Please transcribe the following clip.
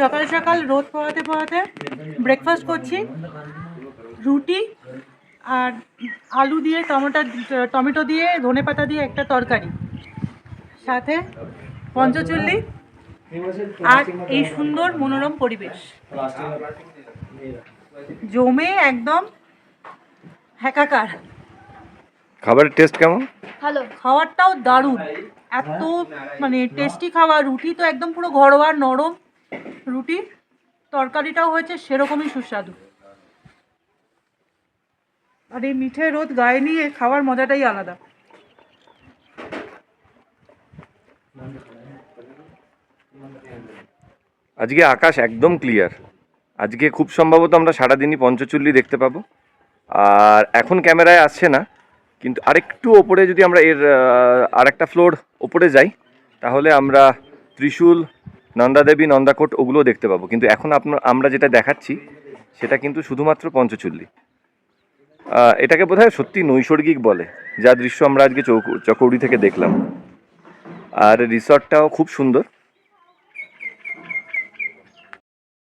সকাল সকাল রোদ পোহাতে পোহাতে ব্রেকফাস্ট করছি। রুটি আর আলু দিয়ে টমেটো টমেটো দিয়ে ধনে পাতা দিয়ে একটা তরকারি। সাথে পঞ্চচল্লি আর এই সুন্দর মনোরম পরিবেশ। জমে একদম হ্যাকাকার খাবারের টেস্ট কেমন? ভালো। খাবারটাও দারুণ। এত মানে টেস্টি খাবার রুটি তো একদম পুরো ঘরোয়া নরম। রুটি, তরকারিটাও হয়েছে সেরকমই সুস্বাদু। আর এই মিঠে রোদ গায়ে নিয়ে খাওয়ার মজাটাই আলাদা। আজকে আকাশ একদম ক্লিয়ার আজকে খুব সম্ভবত আমরা সারাদিনই পঞ্চচল্লি দেখতে পাবো। আর এখন ক্যামেরায় আসছে না, কিন্তু আরেকটু ওপরে যদি আমরা এর আরেকটা ফ্লোর ওপরে যাই, তাহলে আমরা ত্রিশূল নন্দাদেবী নন্দাকোট ওগুলো দেখতে পাবো। কিন্তু এখন আপনার আমরা যেটা দেখাচ্ছি, সেটা কিন্তু শুধুমাত্র পঞ্চচুল্লি। এটাকে বোধহয় সত্যি নৈসর্গিক বলে, যা দৃশ্য আমরা আজকে চকৌড়ি থেকে দেখলাম। আর রিসর্টটাও খুব সুন্দর।